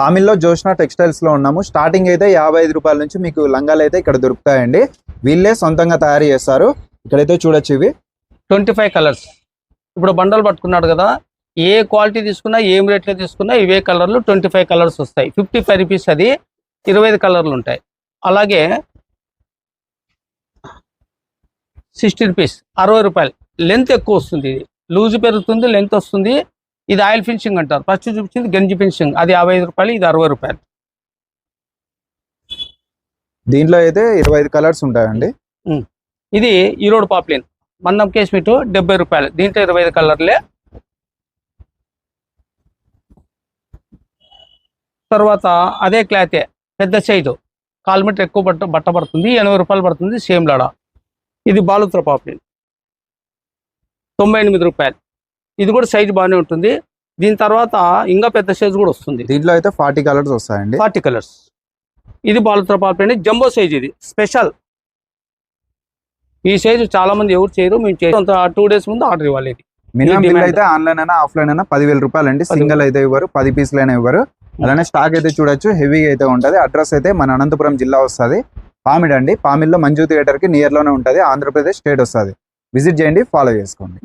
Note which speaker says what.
Speaker 1: పామిల్లో జోష్నా టెక్స్టైల్స్లో ఉన్నాము. స్టార్టింగ్ అయితే యాభై ఐదు రూపాయల నుంచి మీకు లంగాలు అయితే ఇక్కడ దొరుకుతాయండి. వీళ్ళే సొంతంగా తయారు చేస్తారు. ఇక్కడైతే చూడొచ్చు ఇవి.
Speaker 2: Twenty five colours. ఇప్పుడు బండలు పట్టుకున్నాడు కదా ఏ క్వాలిటీ తీసుకున్నా ఏం రేట్లో తీసుకున్నా ఇవే కలర్లు ట్వంటీ ఫైవ్ కలర్స్ వస్తాయి. ఫిఫ్టీ ఫైవ్ రూపీస్ అది ఇరవై ఐదు కలర్లు ఉంటాయి. అలాగే సిక్స్టీ రూపీస్ అరవై రూపాయలు. లెంత్ ఎక్కువ వస్తుంది ఇది. లూజ్ పెరుగుతుంది లెంత్ వస్తుంది. ఇది ఆయిల్ ఫినిషింగ్ అంటారు. ఫస్ట్ చూపించింది గంజి ఫినిషింగ్. అది యాభై రూపాయలు ఇది అరవై రూపాయలు.
Speaker 1: దీంట్లో అయితే ఇరవై ఐదు కలర్స్ ఉంటాయండి.
Speaker 2: ఇది ఈరోడ్ పాప్లిన్. మందం కేస్మిట్ డెబ్బై రూపాయలు. దీంట్లో ఇరవై ఐదు కలర్లే. తర్వాత అదే క్లాతే పెద్ద సైజు. కాలు మీటర్ ఎక్కువ బట్ట బట్ట పడుతుంది. ఎనభై రూపాయలు పడుతుంది సేమ్ లాడ. ఇది బాలుత్ర పాప్లిన్. తొంభై ఎనిమిది రూపాయలు. ఇది కూడా సైజు బాగానే ఉంటుంది. దీని తర్వాత ఇంకా పెద్ద సైజు కూడా వస్తుంది.
Speaker 1: దీంట్లో అయితే ఫార్టీ కలర్స్ వస్తాయండి.
Speaker 2: Forty colours. ఇది బాలుత్ర పాపండి జంబో సైజ్ ఇది. స్పెషల్ ఈ సైజు చాలా మంది ఎవరు చేయరు మేము చేస్తాం టూ డేస్ ముందు ఆర్డర్ ఇవ్వాలి ఇది.
Speaker 1: Minimum bill. అయితే ఆన్లైన్ అయినా ఆఫ్లైన్ అయినా పదివేల రూపాయలు అండి. సింగిల్ అయితే ఇవ్వరు పది పీసులు అయినా ఇవ్వరు. అలానే స్టాక్ అయితే చూడొచ్చు హెవీగా అయితే ఉంటది. అడ్రస్ అయితే మన అనంతపురం జిల్లా వస్తుంది. పామిడ్ అండి. పామిల్లో మంజు థియేటర్కి నియర్లోనే ఉంటది. ఆంధ్రప్రదేశ్ స్టేట్ వస్తుంది. విజిట్ చేయండి ఫాలో చేసుకోండి.